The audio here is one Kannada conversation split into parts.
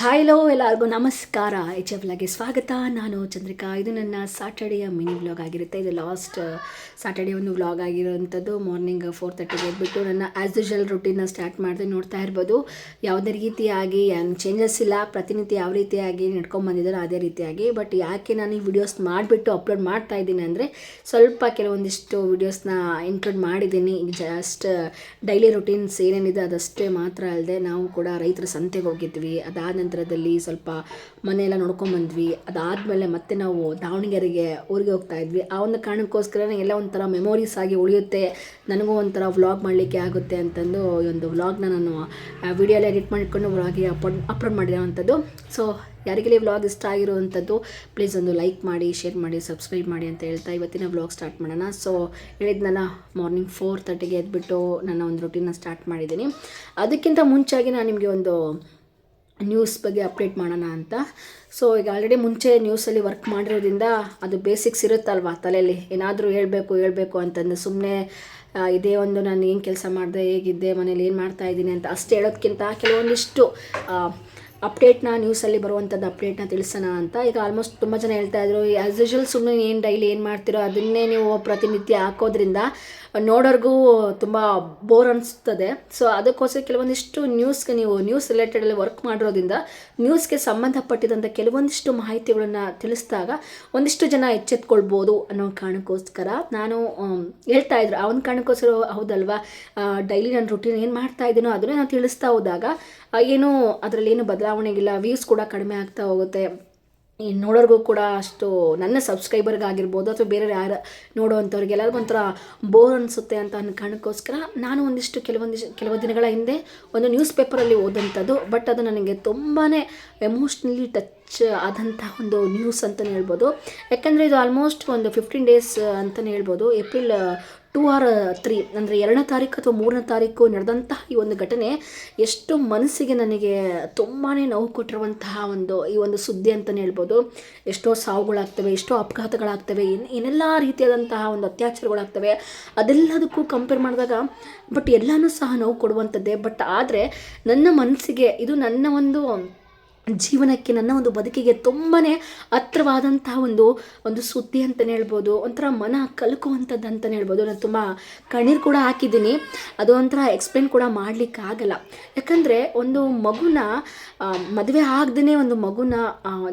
ಹಾಯ್ ಲೋ ಎಲ್ಲರಿಗೂ ನಮಸ್ಕಾರ. ಎಚ್ ಎಫ್ ಲಾಗೆ ಸ್ವಾಗತ. ನಾನು ಚಂದ್ರಿಕಾ. ಇದು ನನ್ನ ಸಾಟರ್ಡೆಯ ಮಿನಿ ವ್ಲಾಗ್ ಆಗಿರುತ್ತೆ. ಇದು ಲಾಸ್ಟ್ ಸಾಟರ್ಡೆ ಒಂದು ವ್ಲಾಗ್ ಆಗಿರೋವಂಥದ್ದು. ಮಾರ್ನಿಂಗ್ ಫೋರ್ ತರ್ಟಿಗೆ ಎದ್ಬಿಟ್ಟು ನನ್ನ ಆ್ಯಸ್ ಯೂಶಲ್ ರುಟೀನ್ನ ಸ್ಟಾರ್ಟ್ ಮಾಡಿದೆ ನೋಡ್ತಾ ಇರ್ಬೋದು. ಯಾವುದೇ ರೀತಿಯಾಗಿ ಚೇಂಜಸ್ ಇಲ್ಲ. ಪ್ರತಿನಿತ್ಯ ಯಾವ ರೀತಿಯಾಗಿ ನಡ್ಕೊಂಬಂದಿದ್ದಾರೋ ಅದೇ ರೀತಿಯಾಗಿ. ಬಟ್ ಯಾಕೆ ನಾನು ಈ ವಿಡಿಯೋಸ್ ಮಾಡಿಬಿಟ್ಟು ಅಪ್ಲೋಡ್ ಮಾಡ್ತಾ ಇದ್ದೀನಿ ಅಂದರೆ, ಸ್ವಲ್ಪ ಕೆಲವೊಂದಿಷ್ಟು ವಿಡಿಯೋಸ್ನ ಇನ್ಕ್ಲೂಡ್ ಮಾಡಿದ್ದೀನಿ. ಜಸ್ಟ್ ಡೈಲಿ ರುಟೀನ್ಸ್ ಏನೇನಿದೆ ಅದಷ್ಟೇ ಮಾತ್ರ ಅಲ್ಲದೆ ನಾವು ಕೂಡ ರೈತರ ಸಂತೆಗೆ ಹೋಗಿದ್ವಿ. ಅದಾದ ನಂತರದಲ್ಲಿ ಸ್ವಲ್ಪ ಮನೆಯೆಲ್ಲ ನೋಡ್ಕೊಂಬಂದ್ವಿ ಅದಾದಮೇಲೆ ಮತ್ತೆ ನಾವು ದಾವಣಗೆರೆಗೆ ಊರಿಗೆ ಹೋಗ್ತಾ ಇದ್ವಿ. ಆ ಒಂದು ಕಾರಣಕ್ಕೋಸ್ಕರ ಎಲ್ಲ ಒಂಥರ ಮೆಮೊರೀಸ್ ಆಗಿ ಉಳಿಯುತ್ತೆ. ನನಗೂ ಒಂಥರ ವ್ಲಾಗ್ ಮಾಡಲಿಕ್ಕೆ ಆಗುತ್ತೆ ಅಂತಂದು ಈ ಒಂದು ವ್ಲಾಗ್ನ ನಾನು ವಿಡಿಯೋ ಎಡಿಟ್ ಮಾಡಿಕೊಂಡು ವ್ಲಾಗಿ ಅಪ್ಲೋಡ್ ಅಪ್ಲೋಡ್ ಮಾಡಿರೋವಂಥದ್ದು ಸೊ ಯಾರಿಗೆಲ್ಲ ವ್ಲಾಗ್ ಇಷ್ಟ ಆಗಿರುವಂಥದ್ದು ಪ್ಲೀಸ್ ಒಂದು ಲೈಕ್ ಮಾಡಿ ಶೇರ್ ಮಾಡಿ ಸಬ್ಸ್ಕ್ರೈಬ್ ಮಾಡಿ ಅಂತ ಹೇಳ್ತಾ ಇವತ್ತಿನ ವ್ಲಾಗ್ ಸ್ಟಾರ್ಟ್ ಮಾಡೋಣ. ಸೊ ಹೇಳಿದ್ನಲ್ಲ ಮಾರ್ನಿಂಗ್ ಫೋರ್ ತರ್ಟಿಗೆ ಎದ್ಬಿಟ್ಟು ನನ್ನ ಒಂದು ರೊಟೀನ ಸ್ಟಾರ್ಟ್ ಮಾಡಿದ್ದೀನಿ. ಅದಕ್ಕಿಂತ ಮುಂಚಾಗಿ ನಾನು ನಿಮಗೆ ಒಂದು ನ್ಯೂಸ್ ಬಗ್ಗೆ ಅಪ್ಡೇಟ್ ಮಾಡೋಣ ಅಂತ. ಸೊ ಈಗ ಆಲ್ರೆಡಿ ಮುಂಚೆ ನ್ಯೂಸಲ್ಲಿ ವರ್ಕ್ ಮಾಡಿರೋದ್ರಿಂದ ಅದು ಬೇಸಿಕ್ಸ್ ಇರುತ್ತಲ್ವಾ ತಲೆಯಲ್ಲಿ ಏನಾದರೂ ಹೇಳಬೇಕು ಹೇಳಬೇಕು ಅಂತಂದು ಸುಮ್ಮನೆ ಇದೇ ಒಂದು ನಾನು ಏನು ಕೆಲಸ ಮಾಡಿದೆ, ಹೇಗಿದ್ದೆ, ಮನೇಲಿ ಏನು ಮಾಡ್ತಾ ಇದ್ದೀನಿ ಅಂತ ಅಷ್ಟು ಹೇಳೋದಕ್ಕಿಂತ ಕೆಲವೊಂದಿಷ್ಟು ಅಪ್ಡೇಟ್ನ ನ್ಯೂಸಲ್ಲಿ ಬರುವಂಥದ್ದು ಅಪ್ಡೇಟ್ನ ತಿಳಿಸೋಣ ಅಂತ. ಈಗ ಆಲ್ಮೋಸ್ಟ್ ತುಂಬ ಜನ ಹೇಳ್ತಾ ಇದ್ರು ಆ್ಯಸ್ ಯೂಶಲ್ ಸುಮ್ಮನೆ ಏನು ಡೈಲಿ ಏನು ಮಾಡ್ತಿರೋ ಅದನ್ನೇ ನೀವು ಪ್ರತಿನಿತ್ಯ ಹಾಕೋದ್ರಿಂದ ನೋಡೋರ್ಗೂ ತುಂಬ ಬೋರ್ ಅನಿಸ್ತದೆ. ಸೊ ಅದಕ್ಕೋಸ್ಕರ ಕೆಲವೊಂದಿಷ್ಟು ನ್ಯೂಸ್ಗೆ ನೀವು ನ್ಯೂಸ್ ರಿಲೇಟೆಡಲ್ಲಿ ವರ್ಕ್ ಮಾಡಿರೋದ್ರಿಂದ ನ್ಯೂಸ್ಗೆ ಸಂಬಂಧಪಟ್ಟಿದಂಥ ಕೆಲವೊಂದಿಷ್ಟು ಮಾಹಿತಿಗಳನ್ನು ತಿಳಿಸಿದಾಗ ಒಂದಿಷ್ಟು ಜನ ಎಚ್ಚೆತ್ಕೊಳ್ಬೋದು ಅನ್ನೋ ಕಾರಣಕ್ಕೋಸ್ಕರ ನಾನು ಹೇಳ್ತಾ ಇದ್ರು. ಆ ಒಂದು ಕಾರಣಕ್ಕೋಸ್ಕರ ಹೌದಲ್ವಾ? ಡೈಲಿ ನಾನು ರುಟೀನ್ ಏನು ಮಾಡ್ತಾ ಇದ್ದೀನೋ ಅದನ್ನೇ ನಾನು ತಿಳಿಸ್ತಾ ಹೋದಾಗ ಏನೂ ಅದರಲ್ಲಿ ಏನು ಬದಲಾವಣೆಗಿಲ್ಲ ವ್ಯೂಸ್ ಕೂಡ ಕಡಿಮೆ ಆಗ್ತಾ ಹೋಗುತ್ತೆ. ನೋಡೋರ್ಗೂ ಕೂಡ ಅಷ್ಟು ನನ್ನ ಸಬ್ಸ್ಕ್ರೈಬರ್ಗಾಗಿರ್ಬೋದು ಅಥವಾ ಬೇರೆ ಯಾರು ನೋಡುವಂಥವ್ರಿಗೆ ಒಂಥರ ಬೋರ್ ಅನಿಸುತ್ತೆ ಅಂತ ಅನ್ನೋ ಕಾರಣಕ್ಕೋಸ್ಕರ ನಾನು ಒಂದಿಷ್ಟು ಕೆಲವೊಂದಿಷ್ಟು ಕೆಲವು ದಿನಗಳ ಹಿಂದೆ ಒಂದು ನ್ಯೂಸ್ ಪೇಪರಲ್ಲಿ ಓದಂಥದ್ದು. ಬಟ್ ಅದು ನನಗೆ ತುಂಬಾ ಎಮೋಷ್ನಲಿ ಟಚ್ ಆದಂಥ ಒಂದು ನ್ಯೂಸ್ ಅಂತಲೇ ಹೇಳ್ಬೋದು. ಯಾಕಂದರೆ ಇದು ಆಲ್ಮೋಸ್ಟ್ ಒಂದು ಫಿಫ್ಟೀನ್ ಡೇಸ್ ಅಂತಲೇ ಹೇಳ್ಬೋದು. ಏಪ್ರಿಲ್ ಟೂ ಆರ್ ತ್ರೀ, ಅಂದರೆ ಎರಡನೇ ತಾರೀಕು ಅಥವಾ ಮೂರನೇ ತಾರೀಕು ನಡೆದಂತಹ ಈ ಒಂದು ಘಟನೆ ಎಷ್ಟು ಮನಸ್ಸಿಗೆ ನನಗೆ ತುಂಬಾ ನೋವು ಕೊಟ್ಟಿರುವಂತಹ ಒಂದು ಈ ಒಂದು ಸುದ್ದಿ ಅಂತಲೇ ಹೇಳ್ಬೋದು. ಎಷ್ಟೋ ಸಾವುಗಳಾಗ್ತವೆ, ಎಷ್ಟೋ ಅಪಘಾತಗಳಾಗ್ತವೆ, ಏನ್, ಏನೆಲ್ಲ ರೀತಿಯಾದಂತಹ ಒಂದು ಅತ್ಯಾಚಾರಗಳಾಗ್ತವೆ, ಅದೆಲ್ಲದಕ್ಕೂ ಕಂಪೇರ್ ಮಾಡಿದಾಗ ಬಟ್ ಎಲ್ಲನೂ ಸಹ ನೋವು ಕೊಡುವಂಥದ್ದೇ. ಬಟ್ ಆದರೆ ನನ್ನ ಮನಸ್ಸಿಗೆ ಇದು ನನ್ನ ಒಂದು ಜೀವನಕ್ಕೆ ನನ್ನ ಒಂದು ಬದುಕಿಗೆ ತುಂಬಾ ಹತ್ರವಾದಂತಹ ಒಂದು ಒಂದು ಸುದ್ದಿ ಅಂತಲೇ ಹೇಳ್ಬೋದು, ಒಂಥರ ಮನ ಕಲ್ಕುವಂಥದ್ದು ಅಂತಲೇ ಹೇಳ್ಬೋದು. ನಾನು ತುಂಬ ಕಣ್ಣೀರು ಕೂಡ ಹಾಕಿದ್ದೀನಿ. ಅದು ಒಂಥರ ಎಕ್ಸ್ಪ್ಲೇನ್ ಕೂಡ ಮಾಡಲಿಕ್ಕಾಗಲ್ಲ ಯಾಕಂದರೆ ಒಂದು ಮಗುನ ಮದುವೆ ಆಗದೇ ಒಂದು ಮಗುನ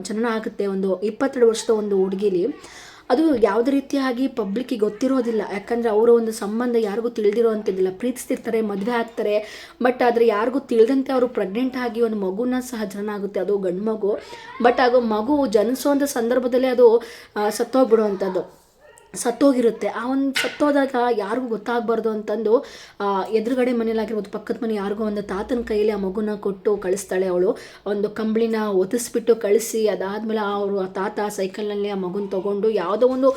ಜನನ ಆಗುತ್ತೆ. ಒಂದು ಇಪ್ಪತ್ತೆರಡು ವರ್ಷದ ಒಂದು ಹುಡುಗಿಲಿ. ಅದು ಯಾವುದೇ ರೀತಿಯಾಗಿ ಪಬ್ಲಿಕ್ಕಿಗೆ ಗೊತ್ತಿರೋದಿಲ್ಲ. ಯಾಕಂದರೆ ಅವರ ಒಂದು ಸಂಬಂಧ ಯಾರಿಗೂ ತಿಳಿದಿರೋ ಅಂತಿದ್ದಿಲ್ಲ ಪ್ರೀತಿಸ್ತಿರ್ತಾರೆ, ಮದುವೆ ಆಗ್ತಾರೆ. ಬಟ್ ಆದರೆ ಯಾರಿಗೂ ತಿಳಿದಂತೆ ಅವರು ಪ್ರೆಗ್ನೆಂಟ್ ಆಗಿ ಒಂದು ಮಗುನ ಸಹ ಜನನ ಆಗುತ್ತೆ. ಅದು ಗಂಡು ಮಗು ಬಟ್ ಆಗ ಮಗು ಜನಿಸುವಂಥ ಸಂದರ್ಭದಲ್ಲೇ ಅದು ಸತ್ತೋಗ್ಬಿಡುವಂಥದ್ದು ಸತ್ತೋಗಿರುತ್ತೆ. ಆ ಒಂದು ಸತ್ತೋದಾಗ ಯಾರಿಗೂ ಗೊತ್ತಾಗಬಾರ್ದು ಅಂತಂದು ಎದುರುಗಡೆ ಮನೇಲಾಗಿರ್ಬೋದು ಪಕ್ಕದ ಮನೆ ಯಾರಿಗೋ ಒಂದು ತಾತನ ಕೈಯಲ್ಲಿ ಆ ಮಗುನ ಕೊಟ್ಟು ಕಳಿಸ್ತಾಳೆ ಅವಳು. ಒಂದು ಕಂಬಳಿನ ಒದಿಸ್ಬಿಟ್ಟು ಕಳಿಸಿ, ಅದಾದಮೇಲೆ ಅವರು, ಆ ತಾತ ಸೈಕಲ್ನಲ್ಲಿ ಆ ಮಗುನ ತೊಗೊಂಡು ಯಾವುದೋ ಒಂದು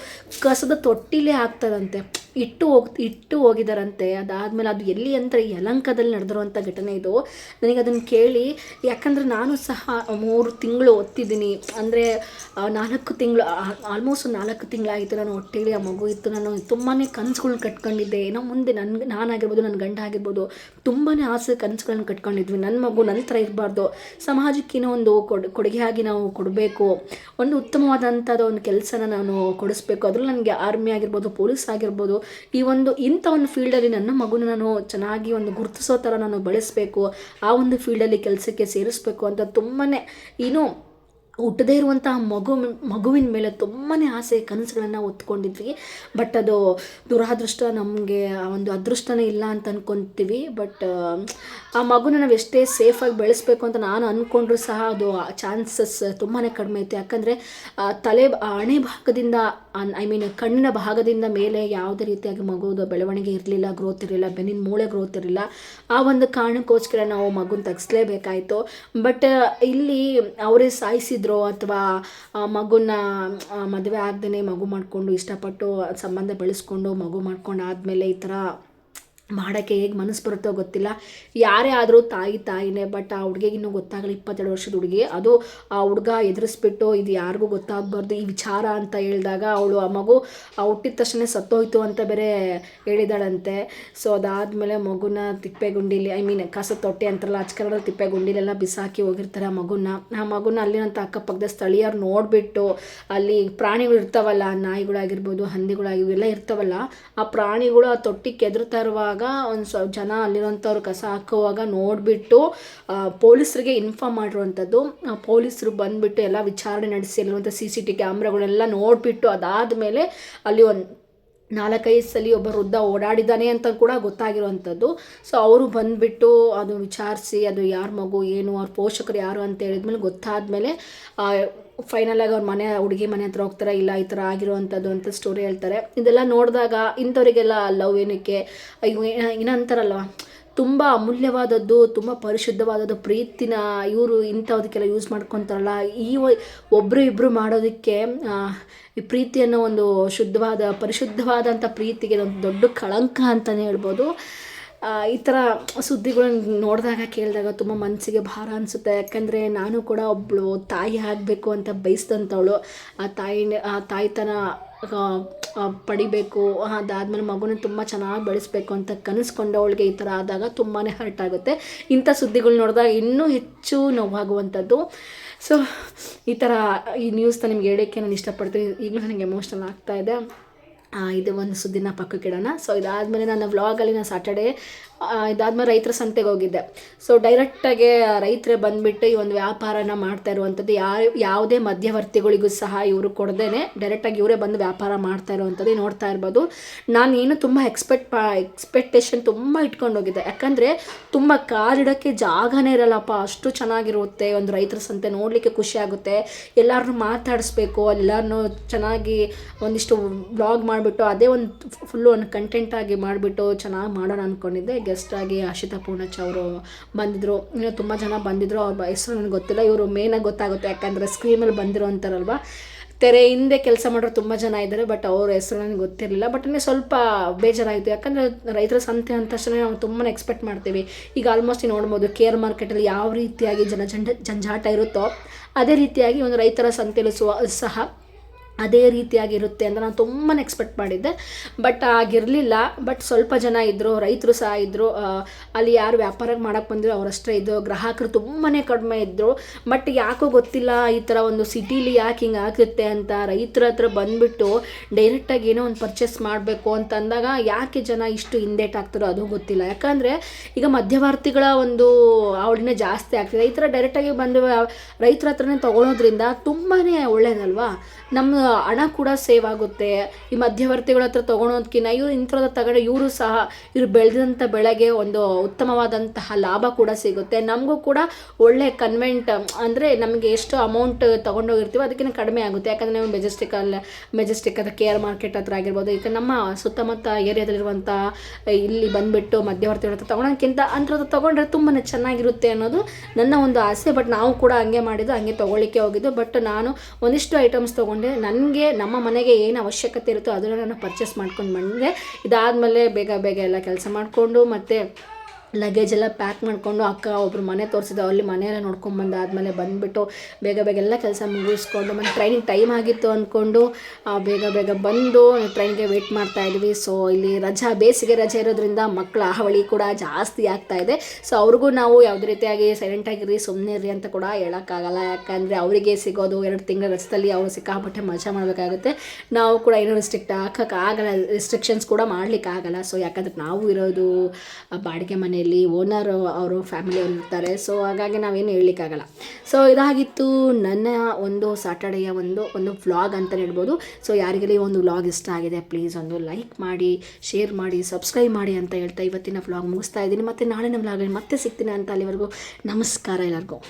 ಕಸದ ತೊಟ್ಟಿಲೇ ಹಾಕ್ತಾರಂತೆ ಇಟ್ಟು ಹೋಗ್, ಇಟ್ಟು ಹೋಗಿದಾರಂತೆ. ಅದಾದಮೇಲೆ ಅದು ಎಲ್ಲಿ ಅಂದರೆ ಯಲಂಕದಲ್ಲಿ ನಡೆದಿರುವಂಥ ಘಟನೆ ಇದು. ನನಗೆ ಅದನ್ನು ಕೇಳಿ, ಯಾಕಂದರೆ ನಾನು ಸಹ ಮೂರು ತಿಂಗಳು ಒತ್ತಿದ್ದೀನಿ ಅಂದರೆ ನಾಲ್ಕು ತಿಂಗಳು ಆಲ್ಮೋಸ್ಟ್ ನಾಲ್ಕು ತಿಂಗಳಾಯಿತು ನಾನು ಹೊಟ್ಟೆಲಿ ಆ ಮಗು ಇತ್ತು. ನಾನು ತುಂಬಾ ಕನಸುಗಳನ್ನ ಕಟ್ಕೊಂಡಿದ್ದೆ. ಏನೋ ಮುಂದೆ ನನ್ಗೆ ನಾನಾಗಿರ್ಬೋದು ನನ್ನ ಗಂಡ ಆಗಿರ್ಬೋದು ತುಂಬಾ ಆಸೆ ಕನಸುಗಳನ್ನ ಕಟ್ಕೊಂಡಿದ್ವಿ. ನನ್ನ ಮಗು ನನ್ನ ಥರ ಇರಬಾರ್ದು. ಸಮಾಜಕ್ಕೆ ಏನೋ ಒಂದು ಕೊಡ್, ಕೊಡುಗೆಯಾಗಿ ನಾವು ಕೊಡಬೇಕು. ಒಂದು ಉತ್ತಮವಾದಂಥದ್ದು ಒಂದು ಕೆಲಸನ ನಾನು ಕೊಡಿಸ್ಬೇಕು. ಅದರಲ್ಲಿ ನನಗೆ ಆರ್ಮಿ ಆಗಿರ್ಬೋದು ಪೊಲೀಸ್ ಆಗಿರ್ಬೋದು, ಈ ಒಂದು ಇಂಥ ಒಂದು ಫೀಲ್ಡಲ್ಲಿ ನನ್ನ ಮಗುನ ನಾನು ಚೆನ್ನಾಗಿ ಒಂದು ಗುರುತಿಸೋ ಥರ ನಾನು ಬೆಳೆಸಬೇಕು, ಆ ಒಂದು ಫೀಲ್ಡಲ್ಲಿ ಕೆಲಸಕ್ಕೆ ಸೇರಿಸ್ಬೇಕು ಅಂತ ತುಂಬಾ ಏನು ಹುಟ್ಟದೇ ಇರುವಂತಹ ಮಗು ಮಗುವಿನ ಮೇಲೆ ತುಂಬಾ ಆಸೆ, ಕನಸುಗಳನ್ನು ಹೊತ್ಕೊಂಡಿದ್ವಿ. ಬಟ್ ಅದು ದುರಾದೃಷ್ಟ, ನಮಗೆ ಆ ಒಂದು ಅದೃಷ್ಟನೇ ಇಲ್ಲ ಅಂತ ಅಂದ್ಕೊತೀವಿ ಬಟ್ ಆ ಮಗುನ ನಾವು ಎಷ್ಟೇ ಸೇಫಾಗಿ ಬೆಳೆಸಬೇಕು ಅಂತ ನಾನು ಅಂದ್ಕೊಂಡ್ರೂ ಸಹ ಅದು ಚಾನ್ಸಸ್ ತುಂಬಾ ಕಡಿಮೆ ಐತೆ. ಯಾಕಂದರೆ ತಲೆ ಹಣೆ ಭಾಗದಿಂದ ಐ ಮೀನ್ ಕಣ್ಣಿನ ಭಾಗದಿಂದ ಮೇಲೆ ಯಾವುದೇ ರೀತಿಯಾಗಿ ಮಗುದು ಬೆಳವಣಿಗೆ ಇರಲಿಲ್ಲ ಗ್ರೋತ್ ಇರಲಿಲ್ಲ, ಬೆನ್ನಿನ ಮೂಳೆ ಗ್ರೋತ್ ಇರಲಿಲ್ಲ, ಆ ಒಂದು ಕಾರಣಕ್ಕೋಸ್ಕರ ನಾವು ಮಗುನ ತೆಗೆಸ್ಲೇಬೇಕಾಯಿತು. ಬಟ್ ಇಲ್ಲಿ ಅವರೇ ಸಾಯಿಸಿದ್ರು ಅಥವಾ ಮಗುನ ಮದುವೆ ಆಗ್ದೇ ಮಗು ಮಾಡಿಕೊಂಡು ಇಷ್ಟಪಟ್ಟು ಸಂಬಂಧ ಬೆಳೆಸ್ಕೊಂಡು ಮಗು ಮಾಡ್ಕೊಂಡು ಆದಮೇಲೆ ಈ ಥರ ಮಾಡೋಕ್ಕೆ ಹೇಗೆ ಮನಸ್ಸು ಬರುತ್ತೋ ಗೊತ್ತಿಲ್ಲ. ಯಾರೇ ಆದರೂ ತಾಯಿ, ತಾಯಿನೇ ಬಟ್ ಆ ಹುಡುಗಿಗೆ ಇನ್ನೂ ಗೊತ್ತಾಗಲ್ಲ ಇಪ್ಪತ್ತೆರಡು ವರ್ಷದ ಹುಡುಗಿ. ಅದು ಆ ಹುಡುಗ ಎದುರಿಸ್ಬಿಟ್ಟು ಇದು ಯಾರಿಗೂ ಗೊತ್ತಾಗಬಾರ್ದು, ಈ ವಿಚಾರ ಅಂತ ಹೇಳಿದಾಗ ಅವಳು ಆ ಮಗು, ಆ ಹುಟ್ಟಿದ ತಕ್ಷಣ ಸತ್ತೋಯ್ತು ಅಂತ ಬೇರೆ ಹೇಳಿದಾಳಂತೆ. ಸೊ ಅದಾದಮೇಲೆ ಮಗುನ ತಿಪ್ಪೆಗುಂಡಿಲಿ ಐ ಮೀನ್ ಕಸ ತೊಟ್ಟೆ ಅಂತಾರಲ್ಲ ಅಚ್ಕರದಲ್ಲಿ ತಿಪ್ಪೆಗುಂಡಿಲೆಲ್ಲ ಬಿಸಾಕಿ ಹೋಗಿರ್ತಾರೆ ಆ ಮಗುನ. ಆ ಮಗುನ ಅಲ್ಲಿನಂತ ಅಕ್ಕಪಕ್ಕದ ಸ್ಥಳೀಯರು ನೋಡಿಬಿಟ್ಟು ಅಲ್ಲಿ ಪ್ರಾಣಿಗಳು ಇರ್ತಾವಲ್ಲ, ನಾಯಿಗಳಾಗಿರ್ಬೋದು, ಹಂದಿಗಳಾಗಿರ್ಬೋದು, ಎಲ್ಲ ಇರ್ತಾವಲ್ಲ, ಆ ಪ್ರಾಣಿಗಳು ಆ ತೊಟ್ಟಿ ಕೆದರ್ತಾ ಇರುವಾಗ ಒಂದು ಸ್ವಲ್ಪ ಜನ ಅಲ್ಲಿರೋಂಥವ್ರು ಕಸ ಹಾಕುವಾಗ ನೋಡಿಬಿಟ್ಟು ಪೊಲೀಸರಿಗೆ ಇನ್ಫಾರ್ಮ್ ಮಾಡಿರುವಂಥದ್ದು ಪೊಲೀಸರು ಬಂದುಬಿಟ್ಟು ಎಲ್ಲ ವಿಚಾರಣೆ ನಡೆಸಿ ಅಲ್ಲಿರುವಂಥ ಸಿ ಸಿ ಟಿ ಕ್ಯಾಮ್ರಾಗಳೆಲ್ಲ ನೋಡಿಬಿಟ್ಟು ಅದಾದ ಮೇಲೆ ಅಲ್ಲಿ ಒಂದು ನಾಲ್ಕೈದು ಸಲ ಒಬ್ಬ ವೃದ್ಧ ಓಡಾಡಿದ್ದಾನೆ ಅಂತ ಕೂಡ ಗೊತ್ತಾಗಿರುವಂಥದ್ದು. ಸೊ ಅವರು ಬಂದುಬಿಟ್ಟು ಅದು ವಿಚಾರಿಸಿ, ಅದು ಯಾರ ಮಗು, ಏನು, ಅವ್ರ ಪೋಷಕರು ಯಾರು ಅಂತ ಹೇಳಿದ್ಮೇಲೆ ಗೊತ್ತಾದಮೇಲೆ ಫೈನಲ್ ಆಗಿ ಅವ್ರ ಮನೆ, ಹುಡುಗಿ ಮನೆ ಹತ್ರ ಹೋಗ್ತಾರೆ, ಇಲ್ಲ ಈ ಥರ ಆಗಿರುವಂಥದ್ದು ಅಂತ ಸ್ಟೋರಿ ಹೇಳ್ತಾರೆ. ಇದೆಲ್ಲ ನೋಡಿದಾಗ ಇಂಥವರಿಗೆಲ್ಲ ಲವ್ ಏನಕ್ಕೆ? ಇನ್ನಂತಾರಲ್ವ ತುಂಬ ಅಮೂಲ್ಯವಾದದ್ದು, ತುಂಬ ಪರಿಶುದ್ಧವಾದದ್ದು ಪ್ರೀತಿನ ಇವರು ಇಂಥದಕ್ಕೆಲ್ಲ ಯೂಸ್ ಮಾಡ್ಕೊತಾರಲ್ಲ, ಈ ಒಬ್ಬರು ಇಬ್ಬರು ಮಾಡೋದಕ್ಕೆ ಈ ಪ್ರೀತಿಯನ್ನು ಒಂದು ಶುದ್ಧವಾದ, ಪರಿಶುದ್ಧವಾದಂಥ ಪ್ರೀತಿಗೆ ಒಂದು ದೊಡ್ಡ ಕಳಂಕ ಅಂತಲೇ ಹೇಳ್ಬೋದು. ಈ ಥರ ಸುದ್ದಿಗಳನ್ನ ನೋಡಿದಾಗ ಕೇಳಿದಾಗ ತುಂಬ ಮನಸ್ಸಿಗೆ ಭಾರ ಅನಿಸುತ್ತೆ. ಯಾಕಂದರೆ ನಾನು ಕೂಡ ಒಬ್ಬಳು ತಾಯಿ ಆಗಬೇಕು ಅಂತ ಬಯಸಿದಂಥವಳು ಆ ತಾಯಿನ, ಆ ತಾಯ್ತನ ಪಡಿಬೇಕು. ಅದಾದಮೇಲೆ ಮಗುನ ತುಂಬ ಚೆನ್ನಾಗಿ ಬೆಳೆಸ್ಬೇಕು ಅಂತ ಕನಸ್ಕೊಂಡವಳಿಗೆ ಈ ಥರ ಆದಾಗ ತುಂಬಾ ಹರ್ಟ್ ಆಗುತ್ತೆ. ಇಂಥ ಸುದ್ದಿಗಳು ನೋಡಿದಾಗ ಇನ್ನೂ ಹೆಚ್ಚು ನೋವಾಗುವಂಥದ್ದು. ಸೊ ಈ ಥರ ಈ ನ್ಯೂಸ್ನ ನಿಮ್ಗೆ ಹೇಳೋಕ್ಕೆ ನಾನು ಇಷ್ಟಪಡ್ತೀನಿ. ಈಗಲೂ ನನಗೆ ಎಮೋಷ್ನಲ್ ಆಗ್ತಾಯಿದೆ ಇದು ಒಂದು ಸುದ್ದಿನ ಪಕ್ಕಕ್ಕಿಡೋಣ. ಸೊ ಇದಾದಮೇಲೆ ನನ್ನ ವ್ಲಾಗಲ್ಲಿ ನಾನು ಸಾಟರ್ಡೇ ಇದಾದ್ಮೇಲೆ ರೈತರ ಸಂತೆಗೆ ಹೋಗಿದ್ದೆ. ಸೊ ಡೈರೆಕ್ಟಾಗಿ ರೈತರೇ ಬಂದುಬಿಟ್ಟು ಈ ಒಂದು ವ್ಯಾಪಾರನ ಮಾಡ್ತಾ ಇರುವಂಥದ್ದು ಯಾವ ಯಾವುದೇ ಮಧ್ಯವರ್ತಿಗಳಿಗೂ ಸಹ ಇವರು ಕೊಡ್ದೇ ಡೈರೆಕ್ಟಾಗಿ ಇವರೇ ಬಂದು ವ್ಯಾಪಾರ ಮಾಡ್ತಾ ಇರುವಂಥದ್ದು ನೋಡ್ತಾ ಇರ್ಬೋದು. ನಾನು ಏನು ತುಂಬ ಎಕ್ಸ್ಪೆಕ್ಟ್ ಎಕ್ಸ್ಪೆಕ್ಟೇಷನ್ ತುಂಬ ಇಟ್ಕೊಂಡು ಹೋಗಿದ್ದೆ. ಯಾಕಂದರೆ ತುಂಬ ಕಾಲಿಡೋಕ್ಕೆ ಜಾಗನೇ ಇರಲ್ಲಪ್ಪ, ಅಷ್ಟು ಚೆನ್ನಾಗಿರುತ್ತೆ, ಒಂದು ರೈತರ ಸಂತೆ ನೋಡಲಿಕ್ಕೆ ಖುಷಿ ಆಗುತ್ತೆ. ಎಲ್ಲರನ್ನೂ ಮಾತಾಡಿಸ್ಬೇಕು ಎಲ್ಲರನ್ನೂ ಚೆನ್ನಾಗಿ ಒಂದಿಷ್ಟು ಬ್ಲಾಗ್ ಮಾಡಿಬಿಟ್ಟು, ಅದೇ ಒಂದು ಫುಲ್ಲು ಒಂದು ಕಂಟೆಂಟಾಗಿ ಮಾಡಿಬಿಟ್ಟು ಚೆನ್ನಾಗಿ ಮಾಡೋಣ ಅಂದ್ಕೊಂಡಿದ್ದೆ ಗೆಸ್ಟಾಗಿ ಆಶಿತಾ ಪೂರ್ಣಚ್ ಅವರು ಬಂದಿದ್ದರು ಇನ್ನೂ ತುಂಬ ಜನ ಬಂದಿದ್ದರು ಅವ್ರ ಹೆಸರು ನನಗೆ ಗೊತ್ತಿಲ್ಲ. ಇವರು ಮೇನಾಗಿ ಗೊತ್ತಾಗುತ್ತೆ. ಯಾಕಂದರೆ ಸ್ಕ್ರೀನಲ್ಲಿ ಬಂದಿರೋ ಅಂತಾರಲ್ವ? ತೆರೆ ಹಿಂದೆ ಕೆಲಸ ಮಾಡೋರು ತುಂಬ ಜನ ಇದ್ದಾರೆ ಬಟ್ ಅವ್ರ ಹೆಸರು ನನಗೆ ಗೊತ್ತಿರಲಿಲ್ಲ. ಬಟ್ ನನಗೆ ಸ್ವಲ್ಪ ಬೇಜಾರಾಯಿತು. ಯಾಕಂದರೆ ರೈತರ ಸಂತೆ ಅಂತ ತಕ್ಷಣ ನಾವು ತುಂಬಾ ಎಕ್ಸ್ಪೆಕ್ಟ್ ಮಾಡ್ತೀವಿ. ಈಗ ಆಲ್ಮೋಸ್ಟ್ ನೋಡ್ಬೋದು ಕೇರ್ ಮಾರ್ಕೆಟಲ್ಲಿ ಯಾವ ರೀತಿಯಾಗಿ ಜನ ಜಂಜಾಟ ಇರುತ್ತೋ, ಅದೇ ರೀತಿಯಾಗಿ ಒಂದು ರೈತರ ಸಂತೆಯಲ್ಲೂ ಸಹ ಅದೇ ರೀತಿಯಾಗಿರುತ್ತೆ ಅಂತ ನಾನು ತುಂಬಾ ಎಕ್ಸ್ಪೆಕ್ಟ್ ಮಾಡಿದ್ದೆ. ಬಟ್ ಆಗಿರಲಿಲ್ಲ. ಬಟ್ ಸ್ವಲ್ಪ ಜನ ಇದ್ದರು ರೈತರು ಸಹ ಇದ್ದರು ಅಲ್ಲಿ ಯಾರು ವ್ಯಾಪಾರ ಮಾಡೋಕ್ಕೆ ಬಂದಿರೋ ಅವರಷ್ಟೇ ಇದ್ದರು ಗ್ರಾಹಕರು ತುಂಬಾ ಕಡಿಮೆ ಇದ್ದರು ಬಟ್ ಯಾಕೋ ಗೊತ್ತಿಲ್ಲ ಈ ಥರ ಒಂದು ಸಿಟೀಲಿ ಯಾಕೆ ಹಿಂಗೆ ಆಗುತ್ತೆ ಅಂತ. ರೈತರ ಹತ್ರ ಬಂದುಬಿಟ್ಟು ಡೈರೆಕ್ಟಾಗಿ ಏನೋ ಒಂದು ಪರ್ಚೇಸ್ ಮಾಡಬೇಕು ಅಂತ ಅಂದಾಗ ಯಾಕೆ ಜನ ಇಷ್ಟು ಹಿಂದೇಟ್ ಆಗ್ತಾರೋ ಅದು ಗೊತ್ತಿಲ್ಲ. ಯಾಕಂದರೆ ಈಗ ಮಧ್ಯವರ್ತಿಗಳ ಒಂದು ಅವಳಿನೇ ಜಾಸ್ತಿ ಆಗ್ತಿದೆ. ಈ ಥರ ಡೈರೆಕ್ಟಾಗಿ ಬಂದು ರೈತರ ಹತ್ರನೇ ತೊಗೊಳೋದ್ರಿಂದ ತುಂಬಾ ಒಳ್ಳೇದಲ್ವಾ? ನಮ್ಮ ಹಣ ಕೂಡ ಸೇವ್ ಆಗುತ್ತೆ. ಈ ಮಧ್ಯವರ್ತಿಗಳ ಹತ್ರ ತೊಗೊಳೋದ್ಕಿಂತ ಇವ್ರು ಇಂಥದ್ದು ತಗೊಂಡ್ರೆ ಇವರು ಸಹ ಇವ್ರು ಬೆಳೆದಂಥ ಬೆಳೆಗೆ ಒಂದು ಉತ್ತಮವಾದಂತಹ ಲಾಭ ಕೂಡ ಸಿಗುತ್ತೆ. ನಮಗೂ ಕೂಡ ಒಳ್ಳೆ ಕನ್ವೆಂಟ್ ಅಂದರೆ ನಮಗೆ ಎಷ್ಟು ಅಮೌಂಟ್ ತೊಗೊಂಡೋಗಿರ್ತೀವೋ ಅದಕ್ಕಿಂತ ಕಡಿಮೆ ಆಗುತ್ತೆ. ಯಾಕಂದರೆ ನಾವು ಮೆಜೆಸ್ಟಿಕಲ್ ಮೆಜೆಸ್ಟಿಕ್ ಅಥವಾ ಕೇರ್ ಮಾರ್ಕೆಟ್ ಹತ್ರ ಆಗಿರ್ಬೋದು, ಈಗ ನಮ್ಮ ಸುತ್ತಮುತ್ತ ಏರಿಯಾದಲ್ಲಿರುವಂಥ ಇಲ್ಲಿ ಬಂದುಬಿಟ್ಟು ಮಧ್ಯವರ್ತಿಗಳ ಹತ್ರ ತೊಗೊಳೋಕ್ಕಿಂತ ಅಂಥದ್ದು ತೊಗೊಂಡ್ರೆ ತುಂಬಾ ಚೆನ್ನಾಗಿರುತ್ತೆ ಅನ್ನೋದು ನನ್ನ ಒಂದು ಆಸೆ. ಬಟ್ ನಾವು ಕೂಡ ಹಂಗೆ ಮಾಡಿದ್ದು, ಹಂಗೆ ತೊಗೊಳ್ಳಿಕ್ಕೆ ಹೋಗಿದ್ದು. ಬಟ್ ನಾನು ಒಂದಿಷ್ಟು ಐಟಮ್ಸ್ ತೊಗೊಂಡೆ. ನನಗೆ ನಮ್ಮ ಮನೆಗೆ ಏನು ಅವಶ್ಯಕತೆ ಇರುತ್ತೋ ಅದನ್ನು ನಾನು ಪರ್ಚೇಸ್ ಮಾಡ್ಕೊಂಡು ಬಂದೆ. ಇದಾದಮೇಲೆ ಬೇಗ ಬೇಗ ಎಲ್ಲ ಕೆಲಸ ಮಾಡಿಕೊಂಡು ಮತ್ತು ಲಗೇಜ್ ಎಲ್ಲ ಪ್ಯಾಕ್ ಮಾಡಿಕೊಂಡು ಅಕ್ಕ ಒಬ್ಬರು ಮನೆ ತೋರಿಸಿದ್ದು ಅಲ್ಲಿ ಮನೆಯೆಲ್ಲ ನೋಡ್ಕೊಂಡು ಆದಮೇಲೆ ಬಂದುಬಿಟ್ಟು ಬೇಗ ಬೇಗ ಎಲ್ಲ ಕೆಲಸ ಮುಗಿಸ್ಕೊಂಡು ಮತ್ತು ಟ್ರೈನಿಗೆ ಟೈಮ್ ಆಗಿತ್ತು ಅಂದ್ಕೊಂಡು ಬೇಗ ಬೇಗ ಬಂದು ಟ್ರೈನ್ಗೆ ವೆಯ್ಟ್ ಮಾಡ್ತಾ ಇದ್ವಿ. ಸೊ ಇಲ್ಲಿ ರಜಾ, ಬೇಸಿಗೆ ರಜೆ ಇರೋದ್ರಿಂದ ಮಕ್ಕಳ ಹಾವಳಿ ಕೂಡ ಜಾಸ್ತಿ ಆಗ್ತಾ ಇದೆ. ಸೊ ಅವ್ರಿಗೂ ನಾವು ಯಾವುದೇ ರೀತಿಯಾಗಿ ಸೈಲೆಂಟಾಗಿರಿ ಸುಮ್ಮನೆ ಇರಿ ಅಂತ ಕೂಡ ಹೇಳೋಕ್ಕಾಗಲ್ಲ. ಯಾಕಂದರೆ ಅವರಿಗೆ ಸಿಗೋದು ಎರಡು ತಿಂಗಳ ರಜದಲ್ಲಿ ಅವರು ಸಿಕ್ಕಾಪಟ್ಟೆ ಮಜಾ ಮಾಡಬೇಕಾಗುತ್ತೆ. ನಾವು ಕೂಡ ಏನೋ ರಿಸ್ಟ್ರಿಕ್ಟ್ ಹಾಕೋಕ್ಕಾಗಲ್ಲ ರಿಸ್ಟ್ರಿಕ್ಷನ್ಸ್ ಕೂಡ ಮಾಡಲಿಕ್ಕಾಗಲ್ಲ. ಸೊ ಯಾಕಂದ್ರೆ ನಾವು ಇರೋದು ಬಾಡಿಗೆ ಮನೆ ಮನೆಯಲ್ಲಿ ಓನರ್ ಅವರು ಫ್ಯಾಮಿಲಿಯವರು ಇರ್ತಾರೆ. ಸೊ ಹಾಗಾಗಿ ನಾವೇನು ಹೇಳಲಿಕ್ಕಾಗಲ್ಲ. ಸೊ ಇದಾಗಿತ್ತು ನನ್ನ ಒಂದು ಸಾಟರ್ಡೆಯ ಒಂದು ಒಂದು ವ್ಲಾಗ್ ಅಂತ ಹೇಳ್ಬೋದು. ಸೊ ಯಾರಿಗೆಲ್ಲ ಈ ಒಂದು ವ್ಲಾಗ್ ಇಷ್ಟ ಆಗಿದೆ ಪ್ಲೀಸ್ ಒಂದು ಲೈಕ್ ಮಾಡಿ ಶೇರ್ ಮಾಡಿ ಸಬ್ಸ್ಕ್ರೈಬ್ ಮಾಡಿ ಅಂತ ಹೇಳ್ತಾ ಇವತ್ತಿನ ವ್ಲಾಗ್ ಮುಗಿಸ್ತಾ ಇದ್ದೀನಿ. ಮತ್ತು ನಾಳಿನ ವ್ಲಾಗಲ್ಲಿ ಮತ್ತೆ ಸಿಗ್ತೀನಿ ಅಂತ ಅಲ್ಲಿವರೆಗೂ ನಮಸ್ಕಾರ ಎಲ್ಲರಿಗೂ.